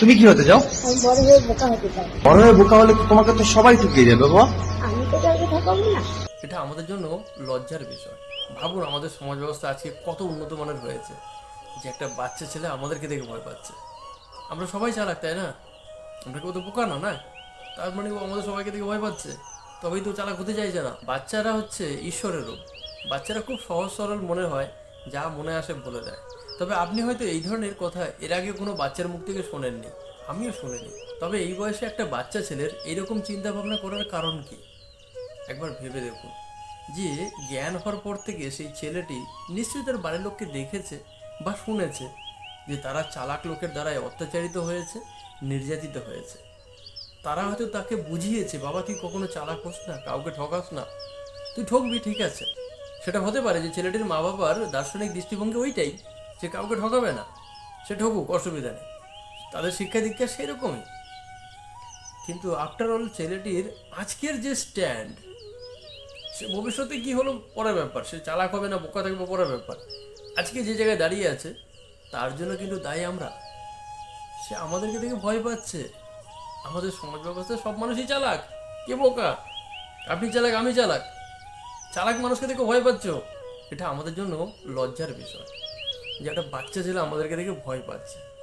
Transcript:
তুমি কি হতে চাও? বড় হয়ে বোকা হতে চাই। বড় হয়ে বোকা হলে তোমাকে তো সবাই ঠকিয়ে যাবে বাবা। আমি তো কাউকে ঠকাবো না। এটা আমাদের জন্য লজ্জার বিষয়। ভাবুন আমাদের সমাজ ব্যবস্থা আজকে কত উন্নত মানের হয়েছে। যে একটা বাচ্চা ছেলে আমাদেরকে দেখে ভয় পাচ্ছে। আমরা সবাই চালাক তাই না? আমরা কেউ তো বোকা না না? তার মানে ও আমাদের সবাইকে দেখে ভয় পাচ্ছে। তবেই তো চালাক হতে চাইছে না। বাচ্চারা হচ্ছে ঈশ্বরের রূপ। বাচ্চারা খুব সহজ সরল মনে হয়। যা মনে আসে বলে দেয়। তবে আপনি হয়তো এই ধরনের কথা এর আগে কোনো বাচ্চার মুখ থেকে শোনেননি। আমিও শুনিনি। তবে এই বয়সে একটা বাচ্চা ছেলের এইরকম চিন্তা ভাবনা করার কারণ কি? একবার ভেবে দেখুন। যে জ্ঞান হওয়ার পর থেকে সেই ছেলেটি নিশ্চয়ই তার বাড়ির লোককে দেখেছে বা শুনেছে যে তারা চালাক লোকের দ্বারাই অত্যাচারিত হয়েছে, নির্যাতিত হয়েছে। তারা হয়তো তাকে বুঝিয়েছে, বাবা, তুই কখনো চালাক হোস না, কাউকে ঠকাস না। তুই ঠকবি, ঠিক আছে। সেটা হতে পারে যে ছেলেটির মা বাবার দার্শনিক দৃষ্টিভঙ্গি ওইটাই, যে কাউকে ঠকাবে না, সে ঠকুক, অসুবিধা নেই। তাদের শিক্ষা দীক্ষা সেরকমই। কিন্তু আফটার অল ছেলেটির আজকের যে স্ট্যান্ড সে ভবিষ্যতে কি হলো পরের ব্যাপার, সে চালাক হবে না, বোকা থাকবে পরের ব্যাপার। আজকে যে জায়গায় দাঁড়িয়ে আছে, তার জন্য কিন্তু দায়ী আমরা। সে আমাদেরকে দেখে ভয় পাচ্ছে। আমাদের সমাজ ব্যবস্থায় সব মানুষই চালাক। কে বোকা? আপনি চালাক, আমি চালাক। চালাক মানুষকে দেখে ভয় পাচ্ছ? এটা আমাদের জন্য লজ্জার বিষয়। যে একটা বাচ্চা ছেলে আমাদেরকে দেখে ভয় পাচ্ছে।